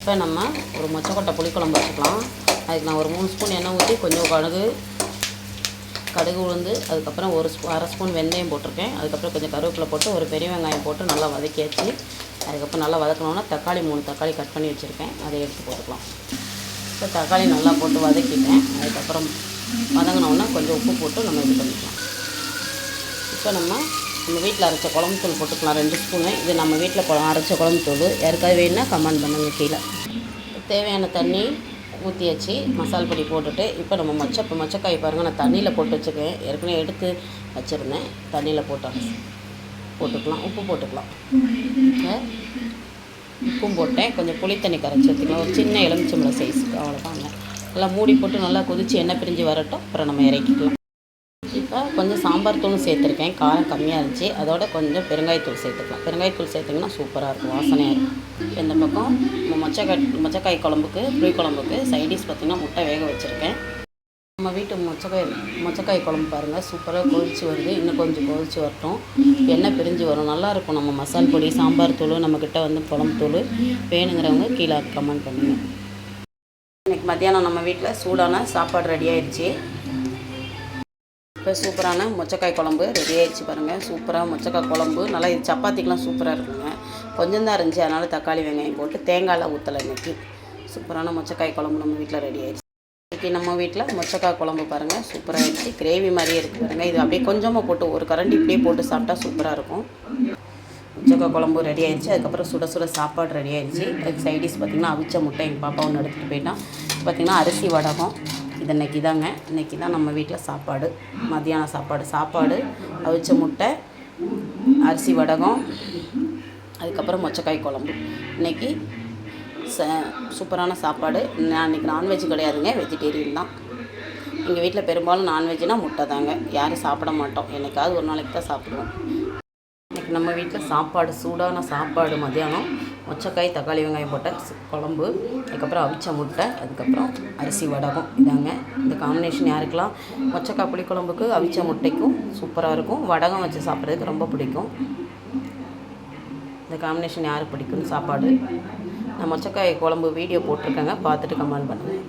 இப்போ நம்ம ஒரு மொச்சக்கொட்டை புளிக்குழம்பு வச்சுக்கலாம். அதுக்கு நான் ஒரு மூணு ஸ்பூன் எண்ணெய் ஊற்றி கொஞ்சம் கடுகு கடுகு உளுந்து அதுக்கப்புறம் ஒரு ஸ்பூ அரை ஸ்பூன் வெந்தயம் போட்டிருக்கேன். அதுக்கப்புறம் கொஞ்சம் கருவேப்பிலை போட்டு ஒரு பெரிய வெங்காயம் போட்டு நல்லா வதக்கியாச்சு. அதுக்கப்புறம் நல்லா வதக்கணுன்னா தக்காளி மூணு தக்காளி கட் பண்ணி வச்சுருக்கேன். அதை எடுத்து போட்டுக்கலாம். இப்போ தக்காளி நல்லா போட்டு வதக்கிட்டேன். அதுக்கப்புறம் வதங்கினோன்னா கொஞ்சம் உப்பு போட்டு நம்ம இது பண்ணிக்கலாம். இப்போ நம்ம நம்ம வீட்டில் அரைச்ச குழம்பு தூள் போட்டுக்கலாம் ரெண்டு ஸ்பூனு. இது நம்ம வீட்டில் குழம்பு அரைச்ச குழம்பு தூள் யாருக்காவது வேணுன்னா கமெண்ட் பண்ணுங்கள் கீழே. தேவையான தண்ணி ஊற்றியாச்சு மசால் பொடி போட்டுட்டு இப்போ நம்ம மொச்ச இப்போ மொச்சக்காய் பாருங்கள் நான் தண்ணியில் போட்டு வச்சுருக்கேன். ஏற்கனவே எடுத்து வச்சுருந்தேன். தண்ணியில் போட்டு போட்டுக்கலாம். உப்பு போட்டுக்கலாம். உப்பும் போட்டேன். கொஞ்சம் புளி தண்ணி கரைச்சி ஊற்றிக்கலாம் ஒரு சின்ன எலுமிச்சம்பழம் சைஸுக்கு அவ்வளோதாங்க நல்லா மூடி போட்டு நல்லா கொதித்து எண்ணெய் பிரிஞ்சு வரட்டும். அப்புறம் நம்ம இறக்கிக்கலாம். இப்போ கொஞ்சம் சாம்பார் தூளும் சேர்த்துருக்கேன். காரம் கம்மியாக இருந்துச்சு. அதோட கொஞ்சம் பெருங்காயத்தூள் சேர்த்துக்கலாம். பெருங்காயத்தூள் சேர்த்திங்கன்னா சூப்பராக இருக்கும். வாசனையாக இருக்கும். இந்த பக்கம் மொச்சக்காய் மொச்சக்காய் குழம்புக்கு புளி குழம்புக்கு சைடிஷ் பார்த்திங்கன்னா முட்டை வேக வச்சுருக்கேன். நம்ம வீட்டு மொச்சக்காய் மொச்சக்காய் குழம்பு பாருங்கள் சூப்பராக கொதிச்சு வருது. இன்னும் கொஞ்சம் கொதிச்சு வரட்டும். எண்ணெய் பிரிஞ்சு வரும். நல்லாயிருக்கும் நம்ம மசால் பொடி சாம்பார் தூள் நம்மக்கிட்ட வந்து குழம்பு தூள் வேணுங்கிறவங்க கீழே கமெண்ட் பண்ணுங்கள் இன்றைக்கி மத்தியானம் நம்ம வீட்டில் சூடான சாப்பாடு ரெடி ஆயிடுச்சு. இப்போ சூப்பரான மொச்சக்காய் குழம்பு ரெடி ஆயிடுச்சு பாருங்கள் சூப்பராக மொச்சக்காய் குழம்பு. நல்லா இது சப்பாத்திக்கெலாம் சூப்பராக இருக்குங்க. கொஞ்சம் தான் இருந்துச்சு அதனால் தக்காளி வெங்காயம் போட்டு தேங்காயெலாம் ஊற்றலை இன்றைக்கி சூப்பரான மொச்சக்காய் குழம்பு நம்ம வீட்டில் ரெடி ஆயிடுச்சு. இன்றைக்கி நம்ம வீட்டில் மொச்சக்காய் குழம்பு பாருங்கள் சூப்பராக இருந்துச்சு. கிரேவி மாதிரியே இருக்குது பாருங்கள் இது அப்படியே கொஞ்சமாக போட்டு ஒரு கரண்டி இப்படியே போட்டு சாப்பிட்டா சூப்பராக இருக்கும். மொச்சக்காய் குழம்பு ரெடி ஆயிடுச்சு. அதுக்கப்புறம் சுட சுட சாப்பாடு ரெடி ஆயிடுச்சு. அதுக்கு சைடிஷ் பார்த்திங்கன்னா அவிச்ச முட்டை எங்கள் பாப்பா ஒன்று எடுத்துகிட்டு போயிட்டான் பார்த்திங்கன்னா அரிசி வடகம். இது இன்னைக்கு தாங்க இன்றைக்கி தான் நம்ம வீட்டில் சாப்பாடு. மத்தியான சாப்பாடு. சாப்பாடு அவிச்ச முட்டை அரிசி வடகம் அதுக்கப்புறம் மொச்சக்காய் குழம்பு. இன்றைக்கி ச சூப்பரான சாப்பாடு. நான் இன்றைக்கி நான்வெஜ் கிடையாதுங்க. வெஜிடேரியன் தான். எங்கள் வீட்டில் பெரும்பாலும் நான்வெஜ்னால் முட்டை தாங்க. யாரும் சாப்பிட மாட்டோம். என்னைக்காவது ஒரு நாளைக்கு தான் சாப்பிடுவோம். இன்றைக்கி நம்ம வீட்டில் சாப்பாடு சூடான சாப்பாடு மத்தியானம். மொச்சக்காய் தக்காளி வெங்காயம் போட்ட குழம்பு அதுக்கப்புறம் அவிச்ச முட்டை அதுக்கப்புறம் அரிசி வடகம். இதாங்க. இந்த காம்பினேஷன் யாருக்கெல்லாம் மொச்சக்காய் புளிக்குழம்புக்கு அவிச்ச முட்டைக்கும் சூப்பராக இருக்கும். வடகம் வச்சு சாப்பிட்றதுக்கு ரொம்ப பிடிக்கும். இந்த காம்பினேஷன் யாருக்கு பிடிக்கும் சாப்பாடு. நான் மொச்சக்காய் குழம்பு வீடியோ போட்டிருக்கேங்க. பார்த்துட்டு கமெண்ட் பண்ணுங்கள்